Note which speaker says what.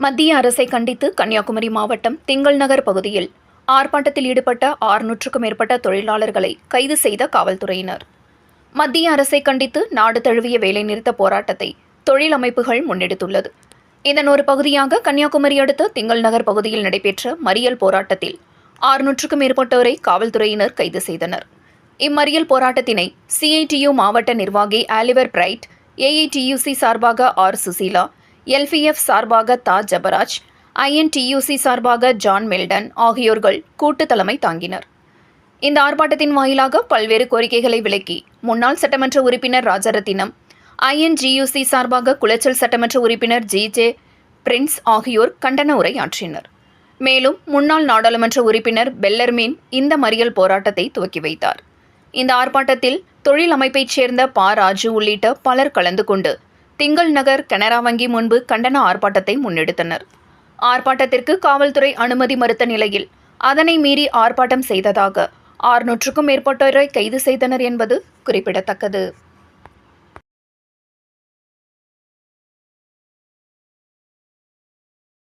Speaker 1: மத்திய அரசை கண்டித்து கன்னியாகுமரி மாவட்டம் திங்கள் நகர் பகுதியில் ஆர்ப்பாட்டத்தில் ஈடுபட்ட ஆறுநூற்றுக்கும் மேற்பட்ட தொழிலாளர்களை கைது செய்த காவல்துறையினர். மத்திய அரசை கண்டித்து நாடு தழுவிய வேலைநிறுத்த போராட்டத்தை தொழில் அமைப்புகள் முன்னெடுத்துள்ளது. இதன் ஒரு பகுதியாக கன்னியாகுமரி அடுத்த திங்கள் நகர் பகுதியில் நடைபெற்ற மறியல் போராட்டத்தில் ஆறுநூற்றுக்கும் மேற்பட்டோரை காவல்துறையினர் கைது செய்தனர். இம்மறியல் போராட்டத்தினை சிஐடியு மாவட்ட நிர்வாகி ஆலிவர் பிரைட் ஏஐடியூசி சார்பாக ஆர் சுசீலா எல்பிஎஃப் சார்பாக தா. ஜபராஜ் ஐஎன்டியூசி சார்பாக ஜான் மெல்டன் ஆகியோர்கள் கூட்டு தலைமை தாங்கினர். இந்த ஆர்ப்பாட்டத்தின் வாயிலாக பல்வேறு கோரிக்கைகளை விளக்கி முன்னாள் சட்டமன்ற உறுப்பினர் ராஜரத்தினம் ஐஎன்ஜியூசி சார்பாக குளச்சல் சட்டமன்ற உறுப்பினர் ஜி. ஜே. பிரின்ஸ் ஆகியோர் கண்டன உரை ஆற்றினர் மேலும் முன்னாள் நாடாளுமன்ற உறுப்பினர் பெல்லர்மீன் இந்த மறியல் போராட்டத்தை துவக்கி வைத்தார். இந்த ஆர்ப்பாட்டத்தில் தொழில் அமைப்பைச் சேர்ந்த பா. ராஜு உள்ளிட்ட பலர் கலந்து கொண்டு திங்கள் நகர் கனரா வங்கி முன்பு கண்டன ஆர்ப்பாட்டத்தை முன்னெடுத்தனர். ஆர்ப்பாட்டத்திற்கு காவல்துறை அனுமதி மறுத்த நிலையில் அதனை மீறி ஆர்ப்பாட்டம் செய்ததாக ஆறுநூற்றுக்கும் மேற்பட்டோரை கைது செய்தனர் என்பது குறிப்பிடத்தக்கது.